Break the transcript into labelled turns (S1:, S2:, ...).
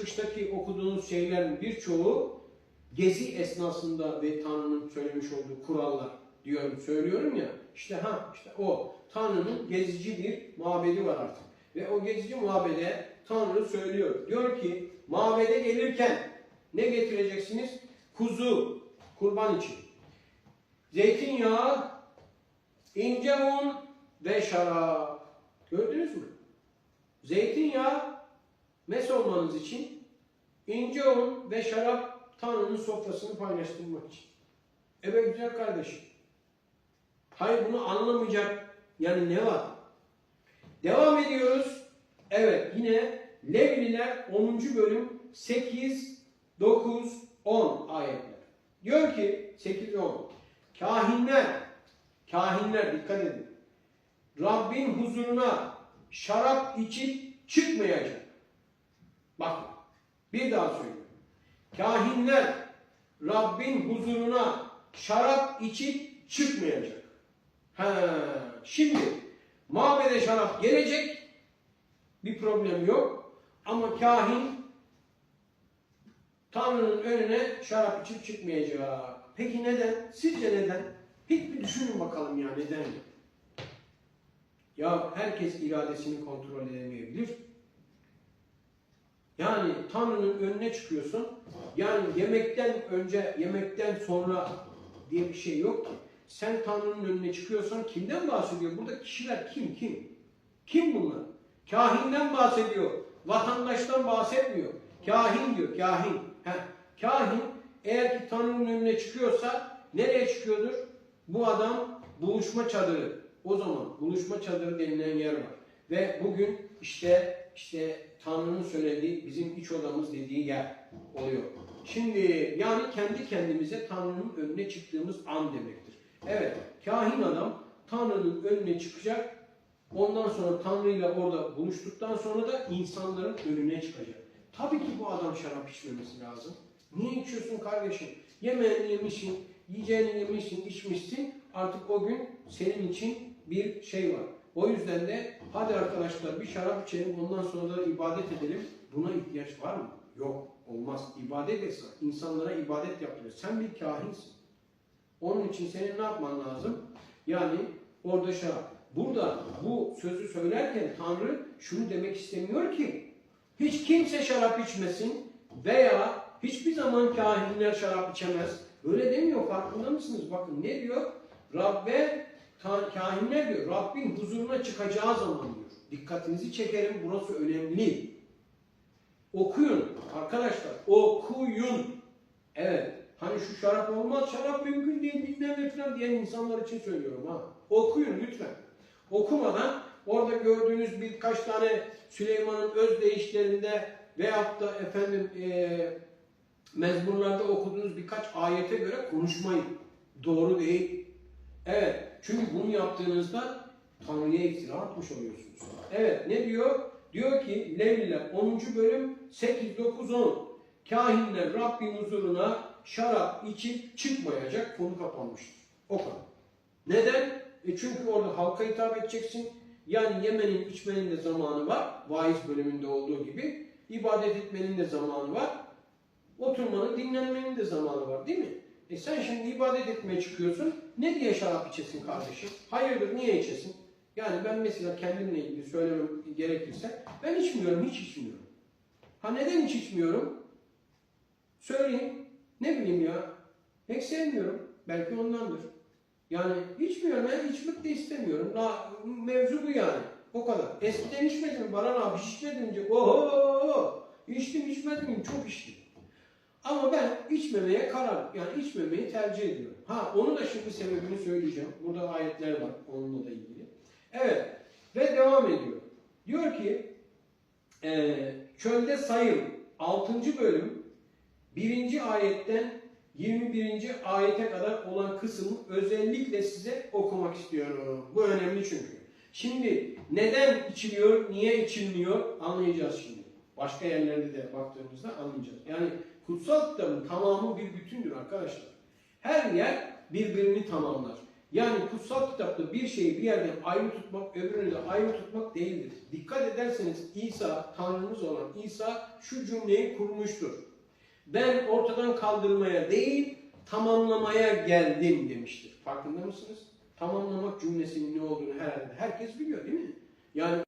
S1: çıkıştaki okuduğunuz şeylerin birçoğu gezi esnasında ve Tanrı'nın söylemiş olduğu kurallar diyorum, söylüyorum ya. İşte ha işte o Tanrı'nın gezici bir mabedi var artık. Ve o gezici mabede Tanrı söylüyor. Diyor ki mabede gelirken ne getireceksiniz? Kuzu, kurban için. Zeytinyağı, ince un ve şarap. Gördünüz mü? Zeytinyağı mes olmanız için, ince un ve şarap Tanrı'nın sofrasını paylaştırmak için. Evet güzel kardeşim. Hayır bunu anlamayacak yani ne var? Devam ediyoruz. Evet yine Levliler 10. bölüm 8, 9, 10 ayetler. Diyor ki 8 10. Kahinler, kahinler dikkat edin. Rabbin huzuruna şarap içip çıkmayacak. Bir daha söylüyorum. Kahinler Rabbin huzuruna şarap içip çıkmayacak. Ha, şimdi mabede şarap gelecek. Bir problem yok. Ama kahin Tanrı'nın önüne şarap içip çıkmayacak. Peki neden? Sizce neden? Hiç bir düşünün bakalım ya neden? Ya herkes iradesini kontrol edemeyebilir. Tanrı'nın önüne çıkıyorsun. Yani yemekten önce, yemekten sonra diye bir şey yok ki. Sen Tanrı'nın önüne çıkıyorsan kimden bahsediyor? Burada kişiler kim? Kim? Kim bunlar? Kahinden bahsediyor. Vatandaştan bahsetmiyor. Kahin diyor, kahin. Heh. Kahin eğer ki Tanrı'nın önüne çıkıyorsa nereye çıkıyordur? Bu adam buluşma çadırı. O zaman buluşma çadırı denilen yer var. Ve bugün işte işte Tanrı'nın söylediği bizim iç odamız dediği yer oluyor. Şimdi yani kendi kendimize Tanrı'nın önüne çıktığımız an demektir. Evet, kahin adam Tanrı'nın önüne çıkacak. Ondan sonra Tanrı ile orada buluştuktan sonra da insanların önüne çıkacak. Tabii ki bu adam şarap içmemesi lazım. Niye içiyorsun kardeşim? Yemeğini yemişsin, yiyeceğini yemişsin, içmişsin. Artık o gün senin için bir şey var. O yüzden de hadi arkadaşlar bir şarap içelim ondan sonra da ibadet edelim. Buna ihtiyaç var mı? Yok. Olmaz. İbadet etse insanlara ibadet yaptırıyor. Sen bir kahinsin. Onun için senin ne yapman lazım? Yani orada şarap. Burada bu sözü söylerken Tanrı şunu demek istemiyor ki hiç kimse şarap içmesin veya hiçbir zaman kahinler şarap içemez. Böyle demiyor farkında mısınız? Bakın ne diyor? Rabbe kahinler diyor Rabbin huzuruna çıkacağı zaman diyor. Dikkatinizi çekerim burası önemli. Okuyun arkadaşlar okuyun. Evet hani şu şarap olmaz şarap mümkün değil bilmem ne falan diyen insanlar için söylüyorum ha. Okuyun lütfen. Okumadan orada gördüğünüz birkaç tane Süleyman'ın öz deyişlerinde veyahut da efendim eee mezmurlarda okuduğunuz birkaç ayete göre konuşmayın. Doğru değil. Evet. Çünkü bunu yaptığınızda Tanrı'ya iftira atmış oluyorsunuz. Evet. Ne diyor? Diyor ki Levliler 10. bölüm 8, 9, 10. Kahinler Rabbin huzuruna şarap içip çıkmayacak. Konu kapanmıştır. O kadar. Neden? E çünkü orada halka hitap edeceksin. Yani yemenin içmenin de zamanı var. Vaiz bölümünde olduğu gibi. ibadet etmenin de zamanı var. Oturmanın, dinlenmenin de zamanı var değil mi? E sen şimdi ibadet etmeye çıkıyorsun. Ne diye şarap içesin kardeşim? Hayırdır niye içesin? Yani ben mesela kendimle ilgili söylemem gerekirse ben içmiyorum, hiç içmiyorum. Ha neden hiç içmiyorum? Söyleyeyim. Ne bileyim ya. Pek sevmiyorum. Belki ondandır. Yani içmiyorum, ben içmek de istemiyorum. Na, mevzu bu yani. O kadar. Eskiden içmedim. Baran abi hiç içmedim diye. Oho! İçtim içmedim, çok içtim. Ama ben içmemeye karar, yani içmemeyi tercih ediyorum. Ha onu da şimdi sebebini söyleyeceğim. Burada ayetler var onunla da ilgili. Evet ve devam ediyor. Diyor ki e, çölde sayım 6. bölüm 1. ayetten 21. ayete kadar olan kısmı özellikle size okumak istiyorum. Bu önemli çünkü. Şimdi neden içiliyor, niye içilmiyor anlayacağız şimdi. Başka yerlerde de baktığımızda anlayacağız. Yani kutsal kitabın tamamı bir bütündür arkadaşlar. Her yer birbirini tamamlar. Yani kutsal kitapta bir şeyi bir yerden ayrı tutmak, öbürünü de ayrı tutmak değildir. Dikkat ederseniz İsa, Tanrımız olan İsa şu cümleyi kurmuştur. Ben ortadan kaldırmaya değil, tamamlamaya geldim demiştir. Farkında mısınız? Tamamlamak cümlesinin ne olduğunu herhalde herkes biliyor değil mi? Yani